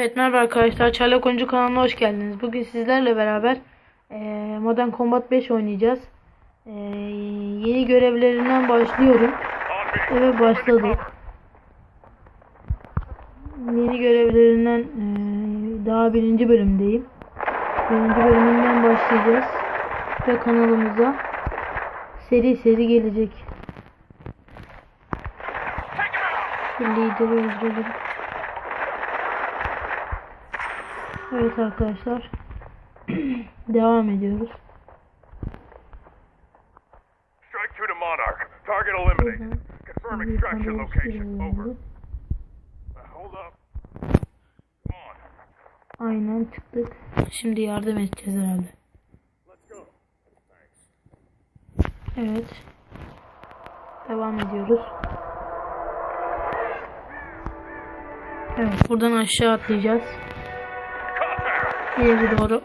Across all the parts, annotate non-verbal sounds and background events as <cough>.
Merhaba arkadaşlar, Çaylak Oyuncu kanalına hoş geldiniz. Bugün sizlerle beraber eee, Modern Combat 5 oynayacağız. Eee, yeni görevlerinden başlıyorum. Evet başladık. Yeni görevlerinden eee, daha birinci bölümdeyim. Birinci bölümünden başlayacağız. Ve kanalımıza seri seri gelecek. Şu lideri öldürelim. Evet arkadaşlar. <clears throat> Devam ediyoruz. Strike two to Monarch. Target eliminated. Confirm extraction location. Over. Uh, hold up. Come on. Aynen çıktık. Şimdi yardım edeceğiz herhalde. Evet. Devam ediyoruz. Evet buradan aşağı atlayacağız. İleri doğru.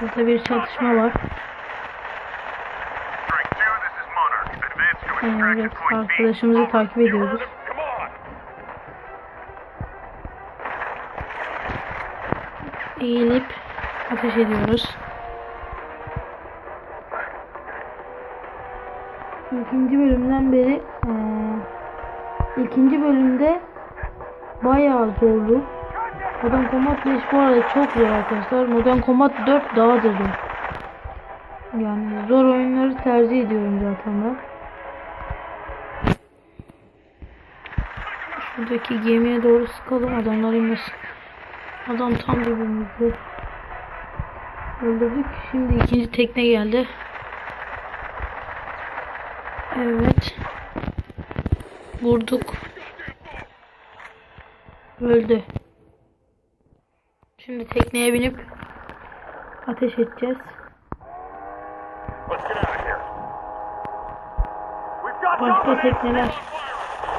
Burada bir çatışma var. Evet arkadaşımızı takip ediyoruz. Eğilip ateş ediyoruz. İkinci bölümden beri eee, ikinci bölümde bayağı zorlu. Modern Combat 5 bu arada çok zor arkadaşlar. Modern Combat 4 daha da zor. Yani zor oyunları tercih ediyorum zaten ben. Şuradaki gemiye doğru sıkalım adamlar inmesin. Adam tam dibimizde. Öldürdük. Şimdi ikinci tekne geldi. Evet. Vurduk. Öldü. Şimdi tekneye binip ateş edeceğiz. Başka tekneler.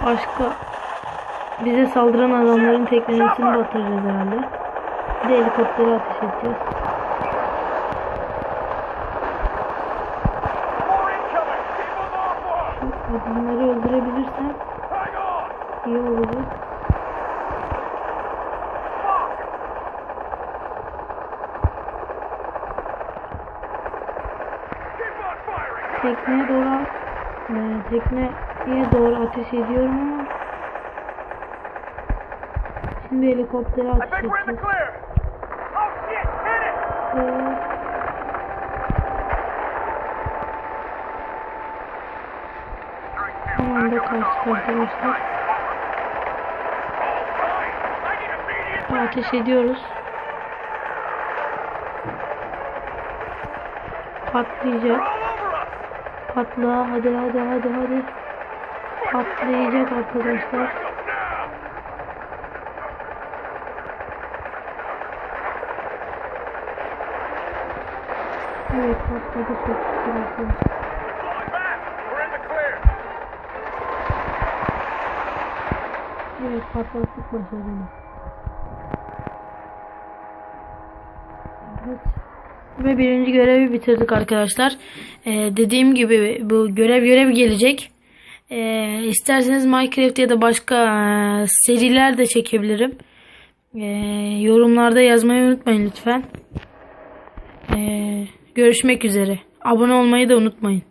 Başka bize saldıran adamların teknesini batıracağız herhalde. Bir de helikoptere ateş edeceğiz. Adamları öldürebilirsem iyi olacak. Tekneye doğru e, tekneye doğru ateş ediyorum ama şimdi helikoptere ateş edeceğiz. Evet. Hemen de arkadaşlar. İmmediate Ateş ediyoruz. Patlayacak. Patla hadi hadi hadi hadi. Patlayacak arkadaşlar. Evet patladı çok clear. Evet patlattık başarılı. Evet. Ve birinci görevi bitirdik arkadaşlar. Ee, dediğim gibi bu görev görev gelecek. Ee, isterseniz Minecraft ya da başka e, seriler de çekebilirim. Ee, yorumlarda yazmayı unutmayın lütfen. Ee, görüşmek üzere. Abone olmayı da unutmayın.